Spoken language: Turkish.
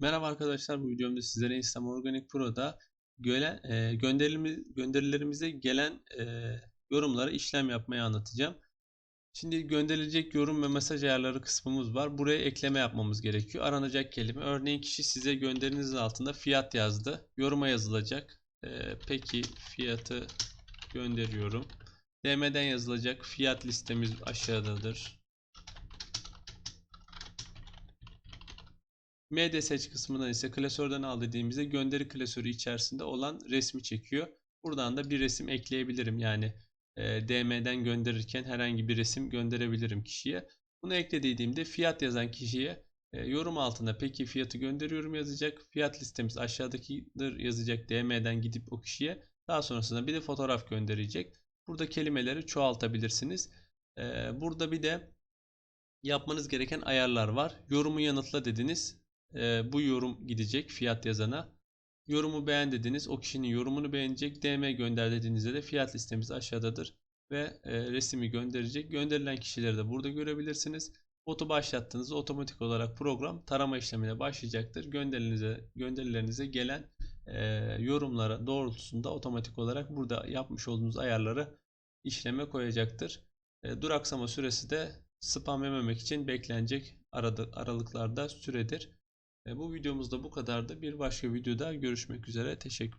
Merhaba arkadaşlar bu videomda sizlere Instagram Organic Pro'da göle, e, gönderilimi- gönderilerimize gelen e, yorumlara işlem yapmayı anlatacağım. Şimdi gönderilecek yorum ve mesaj ayarları kısmımız var. Buraya ekleme yapmamız gerekiyor. Aranacak kelime. Örneğin kişi size gönderinizin altında fiyat yazdı. Yoruma yazılacak. E, peki fiyatı gönderiyorum. DM'den yazılacak. Fiyat listemiz aşağıdadır. MD seç kısmından ise klasörden al dediğimizde gönderi klasörü içerisinde olan resmi çekiyor. Buradan da bir resim ekleyebilirim. Yani e, DM'den gönderirken herhangi bir resim gönderebilirim kişiye. Bunu ekle dediğimde fiyat yazan kişiye e, yorum altında peki fiyatı gönderiyorum yazacak. Fiyat listemiz aşağıdakidir yazacak DM'den gidip o kişiye. Daha sonrasında bir de fotoğraf gönderecek. Burada kelimeleri çoğaltabilirsiniz. E, burada bir de yapmanız gereken ayarlar var. Yorumu yanıtla dediniz. Ee, bu yorum gidecek fiyat yazana. Yorumu beğen dediniz. O kişinin yorumunu beğenecek. DM gönder dediğinizde de fiyat listemiz aşağıdadır. Ve e, resmi gönderecek. Gönderilen kişileri de burada görebilirsiniz. Botu başlattığınızda otomatik olarak program tarama işlemine başlayacaktır. Gönderilerinize, gönderilerinize gelen e, yorumlara doğrultusunda otomatik olarak burada yapmış olduğunuz ayarları işleme koyacaktır. E, duraksama süresi de spam yememek için beklenecek aralıklarda süredir. E, bu videomuzda bu kadardı. Bir başka videoda görüşmek üzere. Teşekkür